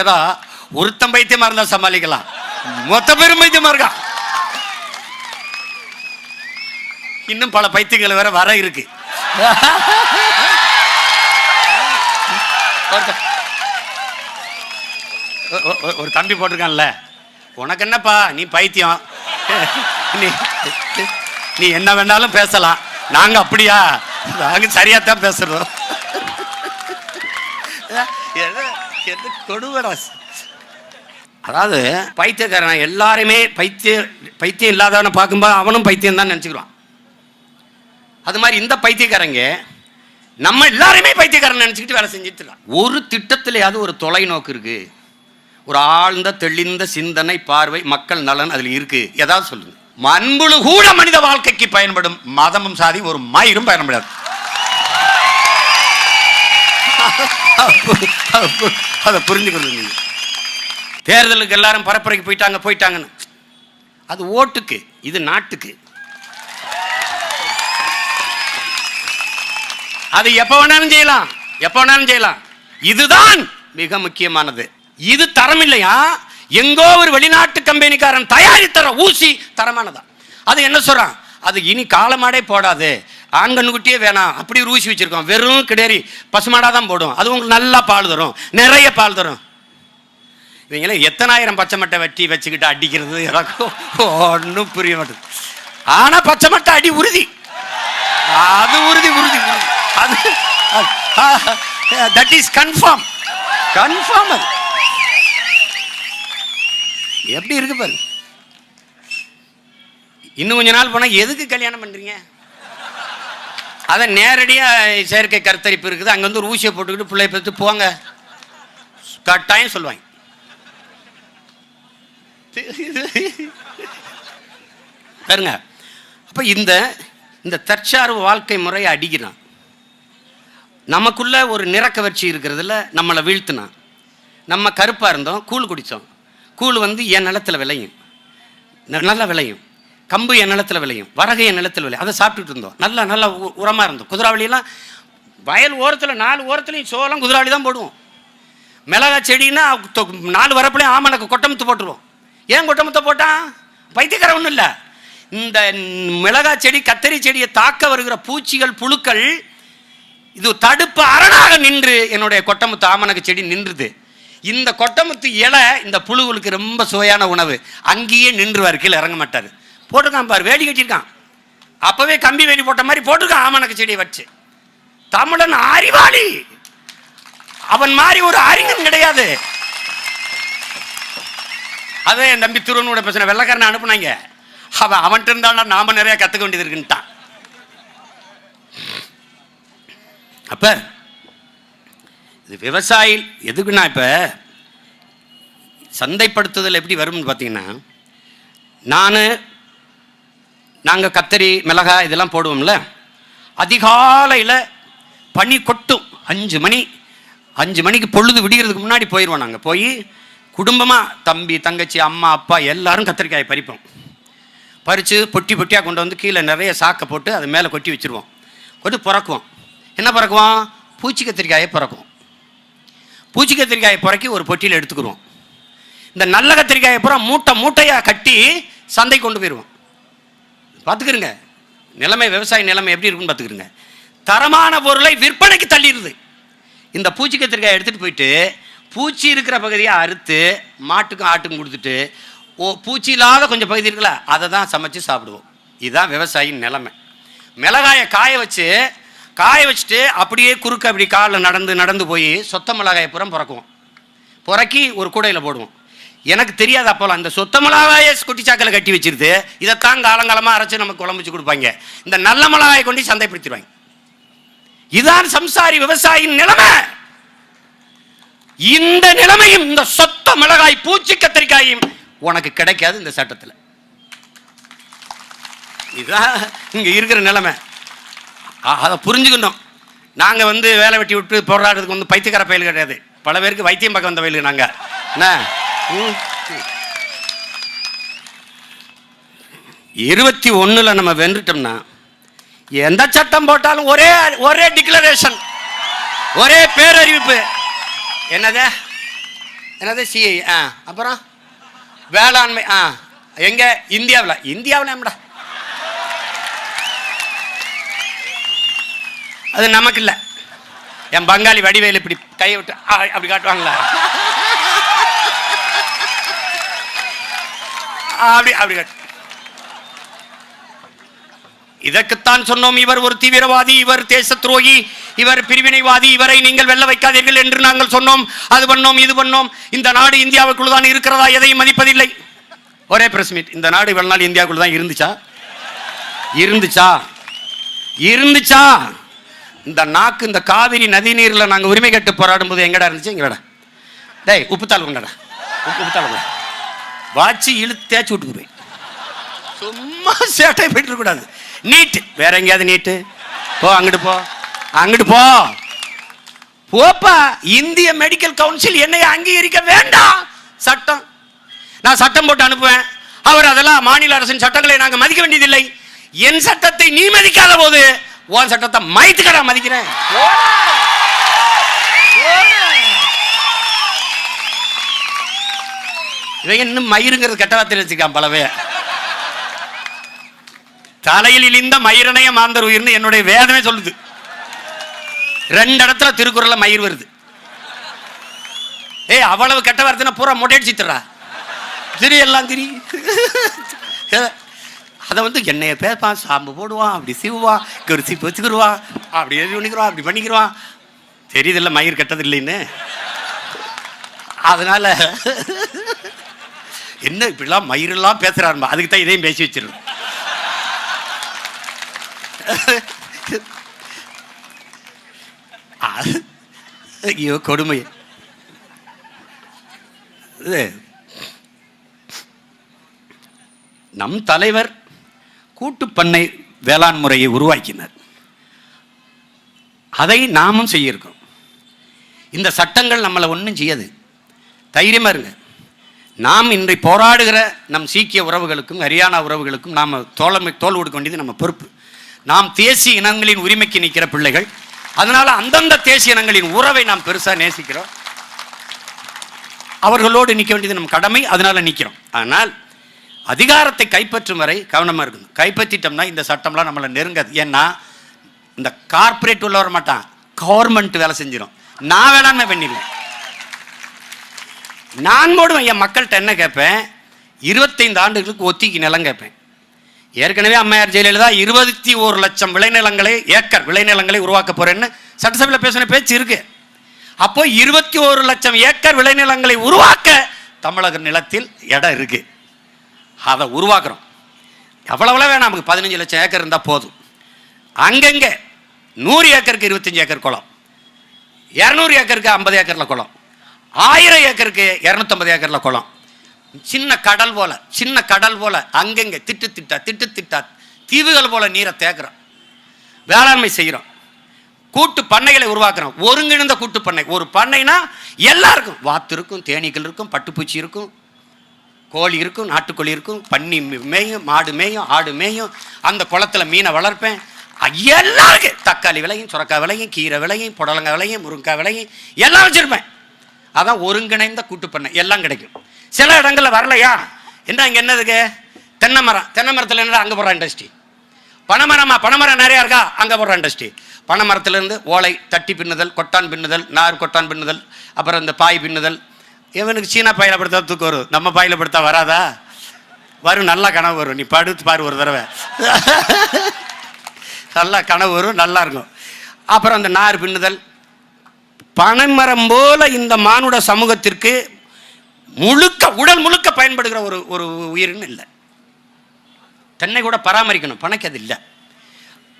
ஏதா ஒருத்தன் பைத்தியமா இருந்தா சமாளிக்கலாம். மொத்த பேரும் பைத்தியமா இருக்கான் இன்னும் பல பைத்தியங்கள் வேற வர இருக்கு. ஒரு தம்பி போட்டிருக்கான்ல. உனக்கு என்னப்பா நீ பைத்தியம். நீ நீ என்ன வேணாலும் பேசலாம். நாங்க அப்படியா? நாங்க சரியா தான் பேசுறோம் கொடுவரா அதாவது பைத்தியக்காரன் எல்லாருமே பைத்திய பைத்தியம் இல்லாதவனை பார்க்கும்போது அவனும் பைத்தியம் தான் நினச்சிக்கிறான் அது மாதிரி இந்த பைத்தியக்காரங்க நம்ம எல்லாருமே பைத்தியக்காரன் நினச்சிக்கிட்டு வேலை செஞ்சுட்டு இருக்கான். ஒரு திட்டத்திலேயாவது ஒரு தொலைநோக்கு இருக்கு. ஒரு ஆழ்ந்த தெளிந்த சிந்தனை பார்வை மக்கள் நலன் அதில் இருக்கு. ஏதாவது சொல்லுங்க. மண்புழு கூட மனித வாழ்க்கைக்கு பயன்படும் மதமும் சாதி ஒரு மயிரும் பயன்படாது. அதை புரிஞ்சுக்கணும் நீங்கள் தேர்தலுக்கு எல்லாரும் பரப்புரைக்கு போயிட்டாங்க போயிட்டாங்கன்னு. அது ஓட்டுக்கு இது நாட்டுக்கு. அது எப்ப வேணாலும் செய்யலாம் எப்ப வேணாலும் செய்யலாம். இதுதான் மிக முக்கியமானது. இது தரம் இல்லையா? எங்கோ ஒரு வெளிநாட்டு கம்பெனிக்காரன் தயாரித்தர ஊசி தரமானதா. அது என்ன சொல்றான்? அது இனி காலமாடே போடாது. ஆண் கண்ணுக்குட்டியே வேணாம். அப்படி ஊசி வச்சுருக்கோம். வெறும் கிடேரி பசுமாடாக தான் போடும் அது உங்களுக்கு நல்லா பால் தரும். நிறைய பால் தரும். இவங்களே எத்தனாயிரம் பச்சை மட்டை வெட்டி வச்சுக்கிட்டு அடிக்கிறது? எனக்கும் ஒன்றும் புரிய மாட்டேது ஆனால் பச்சை மட்டை அடி உறுதி. அது உறுதி உறுதி உறுதி. அது தட் இஸ் கன்ஃபார்ம் கன்ஃபார்ம் அது. எப்படி இருக்கு பாரு. இன்னும் கொஞ்ச நாள் போனால் எதுக்கு கல்யாணம் பண்ணுறீங்க அதை நேரடியாக செயற்கை கருத்தரிப்பு இருக்குது. அங்கே வந்து ஒரு ஊசியை போட்டுக்கிட்டு பிள்ளை பெற்று போங்க. கட்டாயம் சொல்லுவாங்க. பாருங்க. அப்போ இந்த இந்த தற்சார்பு வாழ்க்கை முறையை அடிக்கிறான். நமக்குள்ள ஒரு நிறக்கவர்ச்சி இருக்கிறதுல நம்மளை வீழ்த்தினான். நம்ம கருப்பாக இருந்தோம் கூழ் குடித்தோம் கூழ் வந்து என் நிலத்தில் விளையும். நல்லா விளையும். கம்பு என் நிலத்தில் விளையும் வரகு என் நிலத்தில் விளையும். அதை சாப்பிட்டுட்டு இருந்தோம். நல்லா நல்லா உரமாக இருந்தோம். குதிராவளியெல்லாம் வயல் ஓரத்தில் நாலு ஓரத்துலையும் சோளம் குதிராவளி தான் போடுவோம். மிளகா செடின்னா நாலு வரப்புலையும் ஆமணக்கு கொட்டமுத்து போட்டுருவோம். ஏன் கொட்டமுத்த போட்டான் பைத்தியக்கார ஒன்றும் இல்லை. இந்த மிளகா செடி கத்தரி செடியை தாக்க வருகிற பூச்சிகள் புழுக்கள் இது தடுப்பு அரணாக நின்று என்னுடைய கொட்டமுத்து ஆமணக்கு செடி நின்றுது. இந்த கொட்டமுத்து இலை இந்த புழுவுக்கு ரொம்ப சுவையான உணவு. அங்கேயே நின்றுவார் கீழே இறங்க மாட்டார். போட்டிருக்கான் பாரு வேலி கட்டியிருக்கான். அப்போவே கம்பி வேலி போட்ட மாதிரி போட்டிருக்கான் ஆமணக்கு செடியை வச்சு. தமிழன் அறிவாளி. அவன் மாதிரி ஒரு அறிஞன் கிடையாது. அதே என் தம்பி திருவனோட பிரச்சனை வெள்ளக்காரனை அனுப்புனாங்க. அவன் அவன்கிட்ட இருந்தாலும் நாம நிறைய கத்துக்க வேண்டியது இருக்குன்ட்டான். அப்ப இது விவசாயி எதுக்குன்னா இப்ப சந்தைப்படுத்துதல் எப்படி வரும்னு பார்த்தீங்கன்னா நான் நாங்கள் கத்தரி மிளகாய் இதெல்லாம் போடுவோம்ல. அதிகாலையில் பனி கொட்டும். அஞ்சு மணி அஞ்சு மணிக்கு பொழுது விடிகிறதுக்கு முன்னாடி போயிடுவோம் நாங்கள் போய் குடும்பமாக தம்பி தங்கச்சி அம்மா அப்பா எல்லாரும் கத்திரிக்காயை பறிப்போம். பறித்து பொட்டி பொட்டியாக கொண்டு வந்து கீழே நிறைய சாக்கை போட்டு அது மேலே கொட்டி வச்சுருவோம். கொண்டு பிறக்குவோம். என்ன பிறக்குவோம்? பூச்சி கத்திரிக்காயை பிறக்குவோம். பூச்சி கத்திரிக்காயை பிறக்கி ஒரு பொட்டியில் எடுத்துக்கிடுவோம் இந்த நல்ல கத்திரிக்காயை பூரா மூட்டை மூட்டையாக கட்டி சந்தை கொண்டு போயிடுவோம் பார்த்துக்கிறங்க நிலைமை விவசாய நிலைமை எப்படி இருக்குன்னு பார்த்துக்கிறங்க தரமான பொருளை விற்பனைக்கு தள்ளிடுது. இந்த பூச்சி கத்திரிக்காய் எடுத்துகிட்டு போயிட்டு பூச்சி இருக்கிற பகுதியை அறுத்து மாட்டுக்கும் ஆட்டுக்கும் கொடுத்துட்டு ஓ பூச்சி இல்லாத கொஞ்சம் பகுதி இருக்குல்ல அதை தான் சமைச்சு சாப்பிடுவோம். இதுதான் விவசாயின் நிலைமை. மிளகாயை காய வச்சு காய வச்சுட்டு அப்படியே குறுக்க அப்படி காலில் நடந்து நடந்து போய் சொத்த மிளகாயை புறம் பிறக்குவோம். புறக்கி ஒரு கூடையில் போடுவோம். எனக்கு தெரியாது அப்போலாம் அந்த சொத்த மிளகாயை குட்டிச்சாக்கில் கட்டி வச்சிருது. இதைத்தான் காலங்காலமாக அரைச்சு நமக்கு குழம்பு வச்சு கொடுப்பாங்க. இந்த நல்ல மிளகாயை கொண்டு சந்தைப்படுத்திடுவாங்க. இதான் சம்சாரி விவசாயின் நிலைமை. இந்த நிலைமையும் இந்த சொத்த மிளகாய் பூச்சி கத்திரிக்காயும் உனக்கு கிடைக்காது இந்த சட்டத்தில். இதுதான் இங்கே இருக்கிற நிலைமை. அதை புரிஞ்சுக்கணும். நாங்கள் வந்து வேலை வெட்டி விட்டு போராடுறதுக்கு வந்து பைத்தியக்கார பயில் கிடையாது. பல பேருக்கு வைத்தியம் பக்கம் வந்த வயலு நாங்கள் என்ன? இருபத்தி ஒன்றில் நம்ம வென்றுட்டோம்னா எந்த சட்டம் போட்டாலும் ஒரே ஒரே டிக்ளரேஷன் ஒரே பேரறிவிப்பு. என்னது? என்னது? சிஐ ஆ அப்புறம்? வேளாண்மை ஆ எங்க? இந்தியாவில். இந்தியாவில் நம்மடா அது நமக்கு இல்லை. என் பங்காளி வடிவேல் இப்படி கையை விட்டு அப்படி காட்டுவாங்களா? அப்படி அப்படி இதற்குத்தான் சொன்னோம் இவர் ஒரு தீவிரவாதி இவர் தேச துரோகி இவர் பிரிவினைவாதி இவரை நீங்கள் வெல்ல வைக்காதீர்கள் என்று நாங்கள் சொன்னோம் அது பண்ணோம் இது பண்ணோம். இந்த நாடு இந்தியாவுக்குள் தான் இருக்கிறதா எதையும் மதிப்பதில்லை. ஒரே பிரஸ் மீட் இந்த நாடு இவ்வளவு நாள் இந்தியாவுக்குள் தான் இருந்துச்சா? இருந்துச்சா? இருந்துச்சா? இந்த நாக்கு இந்த காவிரி நதி நீர்ல நாங்க உரிமை கட்டு போராடும் போது எங்கடா இருந்துச்சு? எங்கடா டேய் உப்புத்தாள் கொண்டாடா. உப்புத்தாள் கொண்டா வாட்சி இழுத்து தேய்ச்சி விட்டுக்குருவேன் சும்மா சேட்டை போயிட்டு கூடாது. நீட்டு. வேற எங்கேயாவது நீட்டு. போ அங்கிட்டு போ. அங்கிட்டு போ. போப்பா இந்திய மெடிக்கல் கவுன்சில் என்னை அங்கீகரிக்க வேண்டாம். சட்டம். நான் சட்டம் போட்டு அனுப்புவேன். அவர் அதெல்லாம் மாநில அரசின் சட்டங்களை நாங்கள் மதிக்க வேண்டியதில்லை. என் சட்டத்தை நீ மதிக்காத போது உன் சட்டத்தை மைத்துக்கடா மதிக்கிறேன். இவன் இன்னும் மயிருங்கிறது கெட்ட வார்த்தை வச்சுக்கான் பலவே. தலையில் இழிந்த மயிரணைய மாந்தர் உயிர்னு என்னுடைய வேதமே சொல்லுது. ரெண்டு இடத்துல திருக்குறளில் மயிர் வருது. ஏய் அவ்வளவு கெட்ட வார்த்தைனா பூரா மொட்டையடிச்சு திரி எல்லாம் திரி. அதை வந்து என்னைய பேப்பான் சாம்பு போடுவான் அப்படி சிவுவான் ஒரு சிப்பு வச்சுக்கிடுவான் அப்படி எழுதி பண்ணிக்கிறான் அப்படி பண்ணிக்கிறான் தெரியுதில்ல மயிர் கெட்டது இல்லைன்னு. அதனால என்ன இப்படிலாம் மயிரெல்லாம் பேசுறாருமா? அதுக்கு தான் இதையும் பேசி வச்சிருக்கோம். அது- ஐயோ கொடுமை இது நம் தலைவர் கூட்டுப்பண்ணை வேளாண் முறையை உருவாக்கினார். அதை நாமும் செய்யிருக்கோம் இந்த சட்டங்கள் நம்மளை ஒன்றும் செய்யாது. தைரியமா இருங்க. நாம் இன்றை போராடுகிற நம் சீக்கிய உறவுகளுக்கும் ஹரியானா உறவுகளுக்கும் நாம் தோழமை தோல் கொடுக்க வேண்டியது நம்ம பொறுப்பு. நாம் தேசிய இனங்களின் உரிமைக்கு நிற்கிற பிள்ளைகள். அதனால் அந்தந்த தேசிய இனங்களின் உறவை நாம் பெருசாக நேசிக்கிறோம். அவர்களோடு நிற்க வேண்டியது நம் கடமை அதனால நிற்கிறோம். ஆனால் அதிகாரத்தை கைப்பற்றும் வரை கவனமாக இருக்கணும். கைப்பற்றிட்டோம்னா இந்த சட்டம்லாம் நம்மளை நெருங்காது. ஏன்னா இந்த கார்ப்பரேட் உள்ள வர மாட்டான் கவர்மெண்ட் வேலை செஞ்சிடும் நான் வேளாண்மை பண்ணிடுவேன் நான் போடுவேன் என் மக்கள்கிட்ட என்ன கேட்பேன்? இருபத்தைந்து ஆண்டுகளுக்கு ஒத்திக்கு நிலம் கேட்பேன். ஏற்கனவே அம்மையார் ஜெயலலிதா இருபத்தி ஒரு லட்சம் விளைநிலங்களை ஏக்கர் விளைநிலங்களை உருவாக்க போறேன்னு சட்டசபையில் பேசின பேச்சு இருக்கு. அப்போ இருபத்தி ஒரு லட்சம் ஏக்கர் விளைநிலங்களை உருவாக்க தமிழக நிலத்தில் இடம் இருக்கு. அதை உருவாக்குறோம். எவ்வளவு வேணாம் நமக்கு பதினஞ்சு லட்சம் ஏக்கர் இருந்தால் போதும். அங்கங்கே? நூறு ஏக்கருக்கு இருபத்தஞ்சு ஏக்கர் குளம். இரநூறு ஏக்கருக்கு ஐம்பது ஏக்கரில் குளம். ஆயிரம் ஏக்கருக்கு இரநூத்தம்பது ஏக்கரில் குளம். சின்ன கடல் போல சின்ன கடல் போல அங்கங்கே திட்டு திட்டா திட்டு திட்டா தீவுகள் போல நீரை தேக்குறோம். வேளாண்மை செய்கிறோம் கூட்டு பண்ணைகளை உருவாக்குறோம். ஒருங்கிணைந்த கூட்டு பண்ணை. ஒரு பண்ணைனா எல்லாருக்கும் வாத்து இருக்கும் தேனீக்கள் இருக்கும் பட்டுப்பூச்சி இருக்கும் கோழி இருக்கும் நாட்டுக்கோழி இருக்கும் பன்னி மேயும் மாடு மேயும் ஆடு மேயும் அந்த குளத்துல மீனை வளர்ப்பேன். எல்லாருக்கும் தக்காளி விலையும் சுரக்காய் விலையும் கீரை விலையும் புடலங்காய் விலையும் முருங்கைக்காய் விலையும் எல்லாம் வச்சிருப்பேன். அதான் ஒருங்கிணைந்த கூட்டு பண்ணை. எல்லாம் கிடைக்கும். சில இடங்களில் வரலையா? என்ன இங்கே என்னதுக்கு தென்னை மரம் தென்னை மரத்தில் என்ன அங்கே போடுற இண்டஸ்ட்ரி பனைமரமா? பனைமரம் நிறையா இருக்கா? அங்கே போடுற இண்டஸ்ட்ரி பனைமரத்துலேருந்து ஓலை தட்டி பின்னுதல் கொட்டான் பின்னுதல் நார் கொட்டான் பின்னுதல் அப்புறம் இந்த பாய் பின்னுதல். இவனுக்கு சீனா பாயில் படுத்தா தூக்கம் வரும். நம்ம பாயில் படுத்தா வராதா? வரும். நல்லா கனவு வரும். நீ படுத்து பாரு ஒரு தடவை. நல்லா கனவு வரும். நல்லா இருக்கும். அப்புறம் அந்த நார் பின்னுதல் பனைமரம் போல இந்த மானுட சமூகத்திற்கு முழுக்க உடல் முழுக்க பயன்படுகிற ஒரு ஒரு உயிர்னு இல்லை. தென்னை கூட பராமரிக்கணும் பனைக்கு அது இல்லை.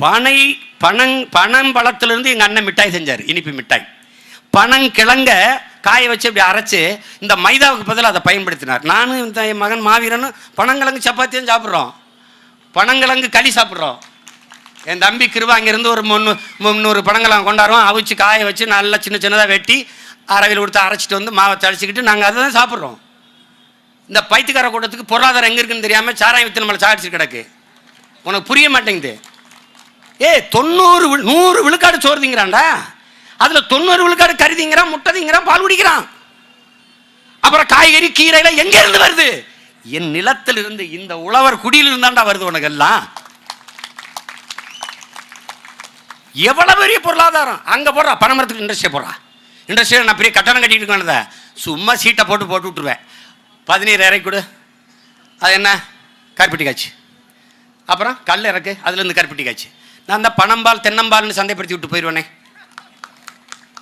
பனை பனங் பழத்திலிருந்து எங்கள் அண்ணன் மிட்டாய் செஞ்சார் இனிப்பு மிட்டாய். பனங்கிழங்க காய வச்சு இப்படி அரைச்சி இந்த மைதாவுக்கு பதில் அதை பயன்படுத்தினார். நானும் இந்த என் மகன் மாவீரனும் பனங்கிழங்கு சப்பாத்தியும் சாப்பிட்றோம். பனங்கிழங்கு களி சாப்பிட்றோம். என் தம்பி கிருபா அங்கேருந்து ஒரு முந்நூறு முந்நூறு படங்களை கொண்டாடுவோம் அவிச்சு காய வச்சு நல்லா சின்ன சின்னதாக வெட்டி அரைவில் கொடுத்து அரைச்சிட்டு வந்து மாவை தடிச்சிக்கிட்டு நாங்கள் அதை தான் சாப்பிட்றோம். இந்த பைத்தியக்கார கூட்டத்துக்கு பொருளாதாரம் எங்கே இருக்குன்னு தெரியாமல் சாராயம் வித்து நம்மளை சாடிச்சு கிடக்கு. உனக்கு புரிய மாட்டேங்குது. ஏய் தொண்ணூறு நூறு விழுக்காடு சோறுதிங்கிறான்டா அதில் தொண்ணூறு விழுக்காடு கருதிங்கிறான் முட்டதிங்கிறான் பால் குடிக்கிறான். அப்புறம் காய்கறி கீரையில எங்க இருந்து வருது? என் நிலத்தில் இருந்து இந்த உழவர் குடியிலிருந்தாண்டா வருது உனக்கு எல்லாம் எவ்வளவு பெரிய பொருளாதாரம்? அங்க போடுறா பணமரத்துக்கு இண்டஸ்ட்ரியை போடுறா. இண்டஸ்ட்ரியில் நான் பெரிய கட்டணம் கட்டிட்டு இருக்கேன் சும்மா சீட்டை போட்டு போட்டு விட்டுருவேன். பதினீர் இறக்கி கொடு. அது என்ன? கருப்பட்டி காய்ச்சி. அப்புறம் கல் இறக்கு அதுலேருந்து கருப்பட்டி காய்ச்சி. நான் இந்த பணம்பால் தென்னம்பால்னு சந்தைப்படுத்தி விட்டு போயிடுவேனே.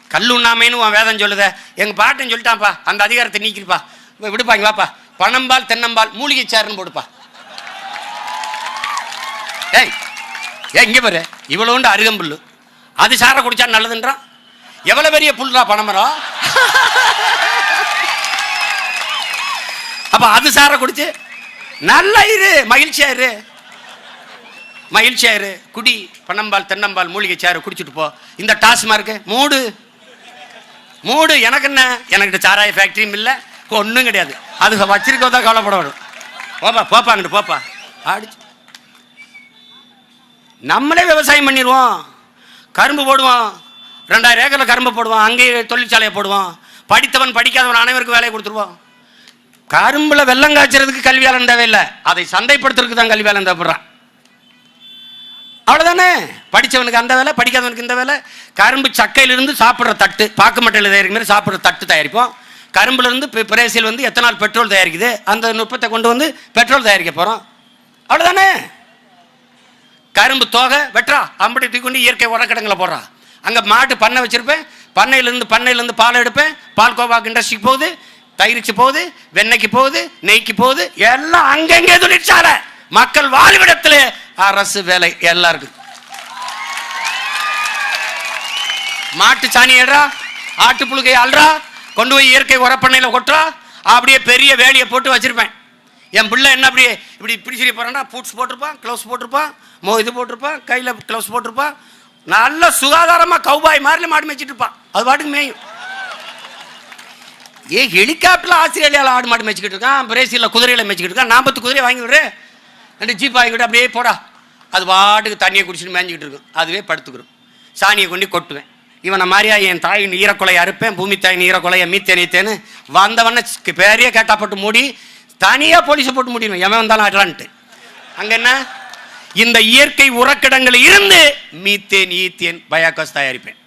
கல் உண்ணாமைன்னு உன் வேதம் சொல்லுத. எங்கள் பாட்டன் சொல்லிட்டான்ப்பா. அந்த அதிகாரத்தை நீக்கிருப்பா. போய் விடுப்பாங்க வாப்பா. பணம்பால் தென்னம்பால் மூலிகை சாருன்னு போடுப்பா. ஏய் எங்கே இங்கே பாரு. இவ்வளோண்டு அருகம்புல்லு. அது சாரை குடிச்சா நல்லதுன்றான் எவ்வளோ பெரிய புல்லா பனைமரம்? அப்போ அது சாரை குடிச்சு? நல்லா இரு மகிழ்ச்சியா இரு. மகிழ்ச்சியா இரு. குடி பனம்பால் தென்னம்பால் மூலிகை சாறு குடிச்சிட்டு போ. இந்த டாஸ்மார்க்கு மூடு. மூடு எனக்கு என்ன? எனக்கிட்ட சாராய ஃபேக்ட்ரியும் இல்லை. ஒன்றும் கிடையாது. அது வச்சிருக்கோ தான் கவலைப்பட வேணும் போப்பா போப்பா அங்கிட்டு போப்பா. அடிச்சு. நம்மளே விவசாயம் பண்ணிடுவோம். கரும்பு போடுவோம். ரெண்டாயிரம் ஏக்கரில் கரும்பு போடுவோம். அங்கேயே தொழிற்சாலையை போடுவோம். படித்தவன் படிக்காதவன் அனைவருக்கும் வேலையை கொடுத்துருவோம். கரும்பில் வெள்ளம் காய்ச்சறதுக்கு கல்வியாளன் தேவையில்லை. அதை சந்தைப்படுத்துறதுக்கு தான் கல்வியாளன் தேவைப்படுறான். அவ்வளோதானே படித்தவனுக்கு அந்த வேலை படிக்காதவனுக்கு இந்த வேலை. கரும்பு சக்கையிலிருந்து சாப்பிட்ற தட்டு பாக்கு மட்டையில் தயாரிக்கிற மாதிரி சாப்பிட்ற தட்டு தயாரிப்போம். கரும்புலேருந்து இப்போ பிரேசில் வந்து எத்தனால் பெட்ரோல் தயாரிக்குது? அந்த நுட்பத்தை கொண்டு வந்து பெட்ரோல் தயாரிக்க போகிறோம் அவ்வளோதானே கரும்பு தோகை வெட்டுறா. அம்படி தூக்கி கொண்டு இயற்கை உரக்கடங்களை போடுறா. அங்கே மாட்டு பண்ணை வச்சிருப்பேன். பண்ணையிலேருந்து பண்ணையிலேருந்து பால் எடுப்பேன். பால் கோவாக்கு இண்டஸ்ட்ரிக்கு போகுது. தயிரிச்சு போகுது. வெண்ணெய்க்கு போகுது. நெய்க்கு போகுது. எல்லாம் அங்கங்கே தொழிற்சாலை மக்கள் வாழ்விடத்தில் அரசு வேலை எல்லாம் இருக்குது மாட்டு சாணி எடுறா ஆட்டு புழுகை அல்றா கொண்டு போய் இயற்கை உரப்பண்ணையில் கொட்டுறா. அப்படியே பெரிய வேலியை போட்டு வச்சிருப்பேன். என் பிள்ளை என்ன அப்படி இப்படி இப்படி சரி போகிறான்னா பூட்ஸ் போட்டிருப்பான் க்ளவுஸ் போட்டிருப்பான் மோ இது போட்டிருப்பான் கையில் க்ளவுஸ் போட்டிருப்பான். நல்ல சுகாதாரமாக கௌபாய் மாதிரி மாடு மேய்ச்சிட்டு இருப்பான். அது பாட்டுக்கு மேயும். ஏ ஹெலிகாப்டரில் ஆஸ்திரேலியாவில் ஆடு மாடு மேய்ச்சிக்கிட்டு இருக்கான் பிரேசிலில் குதிரையில் மேய்ச்சிக்கிட்டு இருக்கான். நாற்பத்து குதிரையை வாங்கி விடுறேன் ரெண்டு ஜீப் வாங்கி அப்படியே போடா. அது பாட்டுக்கு தண்ணியை குடிச்சிட்டு மேய்ஞ்சிக்கிட்டு இருக்கும். அதுவே படுத்துக்கிறோம் சாணியை கொண்டு கொட்டுவேன். இவனை மாதிரியா என் தாயின் ஈரக்குலையை அறுப்பேன் பூமி தாயின் ஈரக்குலையை மீத்தே நீத்தேன்னு வந்தவன பேரையே கேட்டாப்பட்டு மூடி தனியாக போலீஸை போட்டு முடியணும் எவன் வந்தாலும் ஆடலான்ட்டு அங்கே என்ன? இந்த இயற்கை உரக்கிடங்களில் இருந்து மீத்தேன் ஈத்தேன் பயோகாஸ் தயாரிப்பேன்.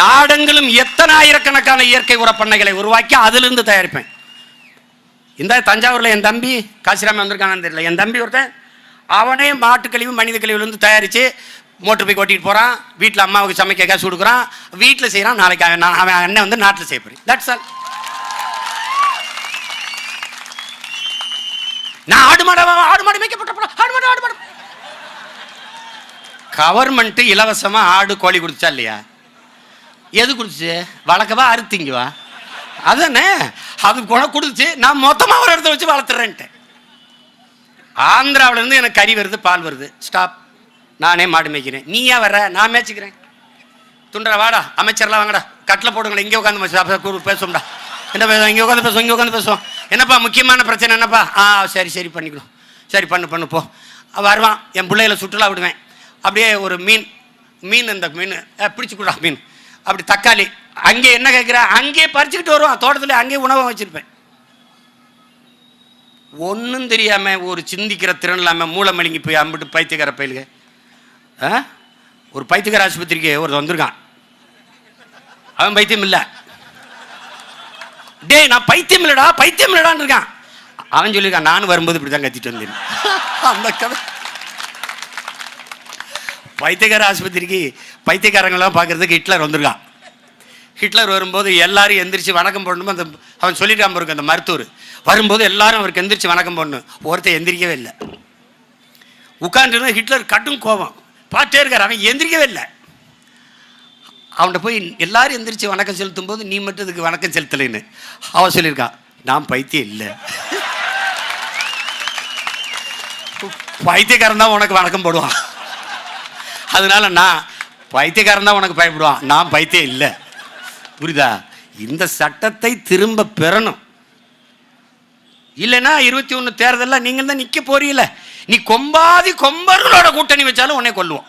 நாடுங்களும் எத்தனை ஆயிரக்கணக்கான இயற்கை உரப்பண்ணைகளை உருவாக்கி அதிலிருந்து தயாரிப்பேன். இந்த தஞ்சாவூரில் என் தம்பி காசிராம வந்திருக்கானு தெரியல. என் தம்பி ஒருத்தன் அவனே மாட்டு கழிவு மனித கழிவுலேருந்து தயாரித்து மோட்டர் போய் கொட்டிட்டு போகிறான் வீட்டில் அம்மாவுக்கு சமைக்க காசு கொடுக்குறான். வீட்டில் செய்கிறான் நாளைக்கு அவன் நான் அவன் அண்ணன் வந்து நாட்டில் செய்ய போகிறேன் தட்ஸ் ஆல் நான் ஆடு மாடு ஆடு மாடு மேய்க்கப்பட்ட ஆடு மாடு ஆடு மாடு. கவர்மெண்ட்டு இலவசமாக ஆடு கோழி கொடுத்துச்சா இல்லையா? எது கொடுத்துச்சு வளர்க்கவா அறுத்திங்கவா அதானே அது கூட கொடுத்துச்சு நான் மொத்தமாக ஒரு இடத்த வச்சு வளர்த்துறேன்ட்டேன் ஆந்திராவிலேருந்து எனக்கு கறி வருது பால் வருது. ஸ்டாப் நானே மாடு மேய்க்கிறேன். நீயா வர்ற? நான் மேய்ச்சிக்கிறேன். துண்டா வாடா. அமைச்சர்லாம் வாங்கடா. கட்டில் போடுங்களேன். இங்கே உட்காந்து பேசும்டா என்ன பேசுவோம்? இங்கே உட்காந்து பேசுவோம் இங்கே உட்காந்து பேசுவோம். என்னப்பா முக்கியமான பிரச்சனை என்னப்பா? ஆ சரி சரி பண்ணிக்கணும். சரி பண்ணு பண்ணு போ. வருவான். என் பிள்ளைகளை சுற்றுலா விடுவேன். அப்படியே ஒரு மீன் மீன் இந்த மீன் பிடிச்சி கொடுடா மீன். அப்படி தக்காளி. அங்கே என்ன கேட்குற? அங்கேயே பறிச்சுக்கிட்டு வருவான். தோட்டத்தில் அங்கேயே உணவை வச்சுருப்பேன். ஒன்றும் தெரியாமல் ஒரு சிந்திக்கிற திறன் இல்லாமல் மூளை மழுங்கி போய் அம்பிட்டு பைத்தியக்கார பயிலுங்க ஆ ஒரு பைத்தியக்கார ஆஸ்பத்திரிக்கு ஒருத்தர் வந்திருக்கான். அவன் பைத்தியம் இல்லை. டேய் நான் பைத்தியம் இல்லடா பைத்தியம் இல்லடான்னு இருக்கான். அவன் சொல்லியிருக்கான் நானும் வரும்போது இப்படி தான் கத்திட்டு வந்தேன். அந்த கதை. பைத்தியக்கார ஆஸ்பத்திரிக்கு பைத்தியக்காரங்களாம் பார்க்கறதுக்கு ஹிட்லர் வந்திருக்கான். ஹிட்லர் வரும்போது எல்லாரும் எந்திரிச்சு வணக்கம் பண்ணணும் அந்த அவன் சொல்லியிருக்கான் பாருங்க அந்த மருத்துவர். வரும்போது எல்லாரும் அவருக்கு எந்திரிச்சு வணக்கம் போடணும். ஒருத்தர் எந்திரிக்கவே இல்லை. உட்காந்துருந்தா ஹிட்லர் கட்டும் கோபம். பார்த்தே இருக்கார் அவன் எந்திரிக்கவே இல்லை. அவன்கிட்ட போய் எல்லாரும் எந்திரிச்சு வணக்கம் செலுத்தும் போது நீ மட்டும் இதுக்கு வணக்கம் செலுத்தலைன்னு. அவன் சொல்லியிருக்கான் நான் பைத்தியம் இல்லை. பைத்தியக்காரன் தான் உனக்கு வணக்கம் போடுவான். அதனால நான் பைத்தியக்காரன் தான் உனக்கு பயப்படுவான். நான் பைத்தியம் இல்லை. புரியுதா? இந்த சட்டத்தை திரும்ப பெறணும். இல்லைன்னா இருபத்தி ஒன்று தேர்தலில் நீங்கள் தான் நிற்க போறீல நீ கொம்பாதி கொம்பர்களோட கூட்டணி வச்சாலும் உன்னை கொல்லுவோம்.